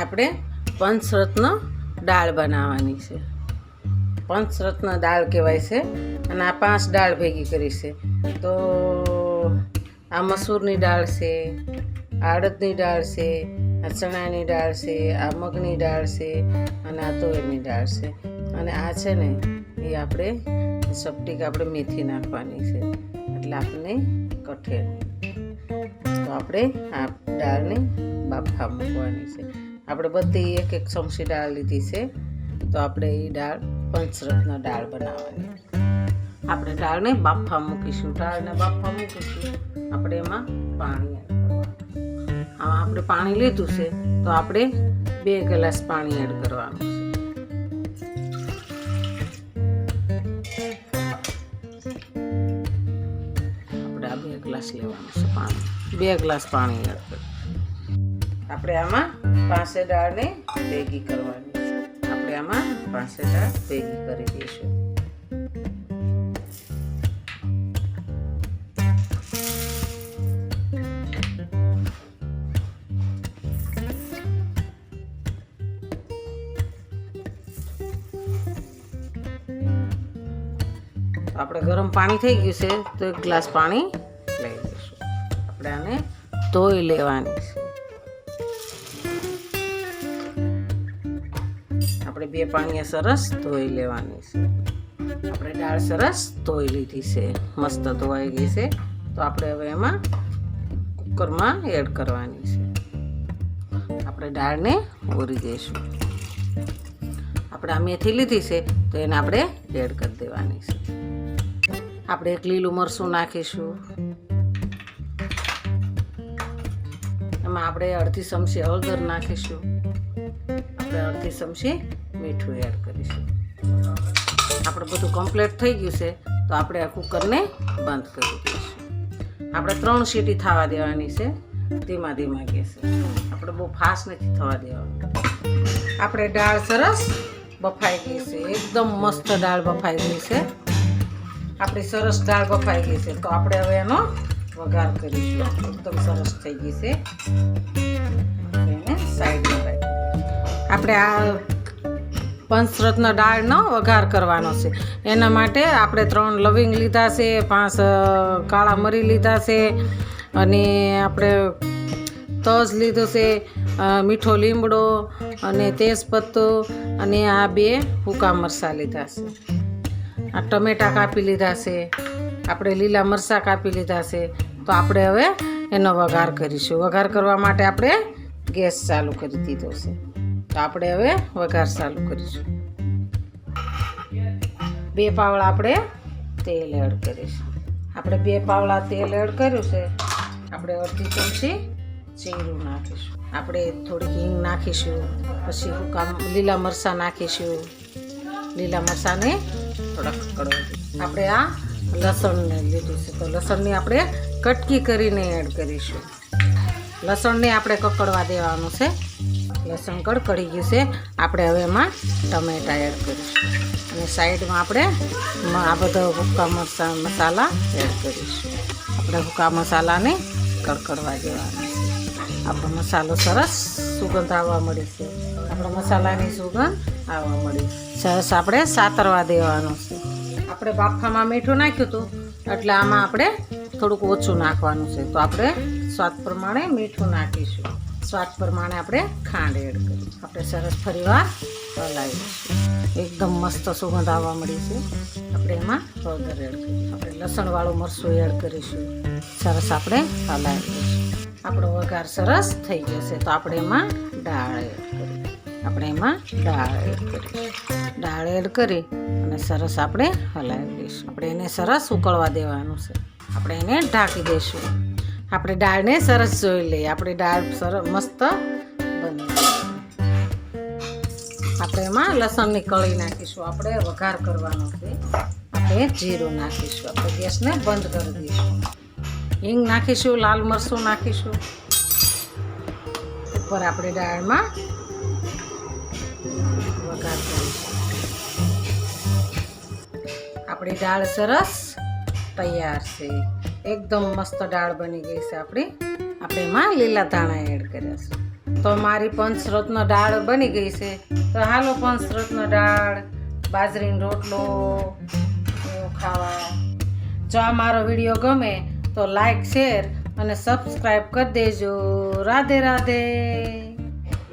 આપણે પંચરત્ન દાળ બનાવવાની છે. પંચરત્ન દાળ કહેવાય છે અને આ પાંચ દાળ ભેગી કરી છે. તો આ મસૂરની દાળ છે આ દાળ છે, આ ચણાની દાળ છે, આ મગની દાળ છે અને આ તોયની દાળ છે. અને આ છે ને, એ આપણે સપટીક આપણે મેથી નાખવાની છે. એટલે આપણને કઠે તો આપણે આ દાળને બાફા મૂકવાની છે. આપણે બધી એક એક ચમચી દાળ લીધી છે. તો આપણે એ દાળ પંચરત્ન દાળ બનાવવાની. આપણે દાળને બાફા મૂકીશું. દાળને બાફા મૂકીશું. આપણે એમાં પાણી આમાં આપણે પાણી લીધું છે, તો આપણે બે ગ્લાસ પાણી એડ કરવાનું છે. આપણે આ બે ગ્લાસ લેવાનું છે પાણી. બે ગ્લાસ પાણી એડ આપણે આમાં પાસે દાળને ભેગી કરવાની છે. આપણે આમાં પાંસે દાળ ભેગી કરી દઈશું. આપણે ગરમ પાણી થઈ ગયું છે, તો એક ગ્લાસ પાણી લઈ લઈશું. આપણે આને ધોઈ લેવાની છે. આપણે બે પાણીએ સરસ ધોઈ લેવાની છે. આપણે દાળ સરસ ધોઈ લીધી છે. મસ્ત ધોવાઈ ગઈ છે. તો આપણે હવે એમાં કુકરમાં એડ કરવાની છે. આપણે દાળને ઓરી દઈશું. આપણે આ મેથી લીધી છે, તો એને આપણે એડ કરી દેવાની છે. આપણે એક લીલું મરચું નાખીશું. એમાં આપણે અડધી ચમચી હળદર નાખીશું. આપણે અડધી ચમચી મીઠું એડ કરીશું. આપણે બધું કમ્પ્લીટ થઈ ગયું છે, તો આપણે આ કુકરને બંધ કરી દઈશું. આપણે ત્રણ સીટી થવા દેવાની છે, ધીમા ધીમા ગેસે. આપણે બહુ ફાસ્ટ નથી થવા દેવાનું. આપણે દાળ સરસ બફાઈ ગઈ છે, એકદમ મસ્ત દાળ બફાઈ ગઈ છે. આપણી સરસ દાળ બફાઈ ગઈ છે, તો આપણે હવે એનો વઘાર કરીશું. એકદમ સરસ થઈ ગઈ છે. આપણે આ પંચરત્ન દાળનો વઘાર કરવાનો છે. એના માટે આપણે ત્રણ લવિંગ લીધા છે, પાંચ કાળા મરી લીધા છે અને આપણે તજ લીધો છે મીઠો લીમડો અને તેજપત્તો અને આ બે હુકા મરચાં લીધા છે. આ ટમેટાં કાપી લીધા છે, આપણે લીલા મરચાં કાપી લીધા છે. તો આપણે હવે એનો વઘાર કરીશું. વઘાર કરવા માટે આપણે ગેસ ચાલુ કરી દીધો છે. તો આપણે હવે વઘાર ચાલુ કરીશું. બે પાવડા આપણે તેલ એડ કરીશું. આપણે બે પાવડા તેલ એડ કર્યું છે, આપણે અડધી ચમચી જીરું નાખીશું. આપણે થોડી હિંગ નાખીશું, પછી હુકા લીલા મરચાં નાખીશું. લીલા મરચાંને થોડાક કડવા. આપણે આ લસણને લીધું છે. તો લસણની આપણે કટકી કરીને એડ કરીશું. લસણને આપણે કકડવા દેવાનું છે. લસણ કડકડી ગયું છે. આપણે હવે એમાં ટમેટા એડ કરીશું. અને સાઈડમાં આપણે આ બધા હુક્કા મરચાં મસાલા એડ કરીશું. આપણે હુક્કા મસાલાને કડકડવા દેવાના આપણો મસાલો સરસ સુગંધ આવવા મળી છે. આપણા મસાલાની સુગંધ આવવા મળી સરસ આપણે સાતરવા દેવાનું છે. આપણે બાફામાં મીઠું નાખ્યું હતું, એટલે આમાં આપણે થોડુંક ઓછું નાખવાનું છે. તો આપણે સ્વાદ પ્રમાણે મીઠું નાખીશું. સ્વાદ પ્રમાણે આપણે ખાંડ એડ કરી આપણે સરસ ફરીવાર હલાવીશું. એકદમ મસ્ત સુગંધ આવવા મળી છે. આપણે એમાં હળદર એડ કરીશું. આપણે લસણવાળું મરચું એડ કરીશું. સરસ આપણે હલાવી દઈશું. આપણો વઘાર સરસ થઈ છે તો આપણે એમાં દાળ એડ કરી આપણે એમાં દાળ એડ કરીશું દાળ એડ કરી અને સરસ આપણે હલાવી દઈશું. આપણે એને સરસ ઉકળવા દેવાનું છે. આપણે એને ઢાંકી દઈશું. આપણે દાળને સરસ જોઈ લઈએ. આપણી દાળ સરસ મસ્ત બની આપણે એમાં લસણની કળી નાખીશું. આપણે વઘાર કરવાનો છે. આપણે જીરું નાખીશું. આપણે ગેસને બંધ કરી દઈશું. હિંગ નાખીશું, લાલ મરચું નાખીશું. ઉપર આપણે દાળમાં વઘાર કરીશું. આપણી દાળ સરસ તૈયાર છે. એકદમ મસ્ત દાળ બની ગઈ છે આપણી. આપણે એમાં લીલા ધાણા એડ કર્યા છે. તો મારી પંચરત્ન દાળ બની ગઈ છે. તો હાલો પંચરત્ન દાળ, બાજરીનો રોટલો ખાવા. જો આ મારો વીડિયો ગમે તો લાઈક શેર અને સબસ્ક્રાઈબ કરી દેજો. રાધે રાધે.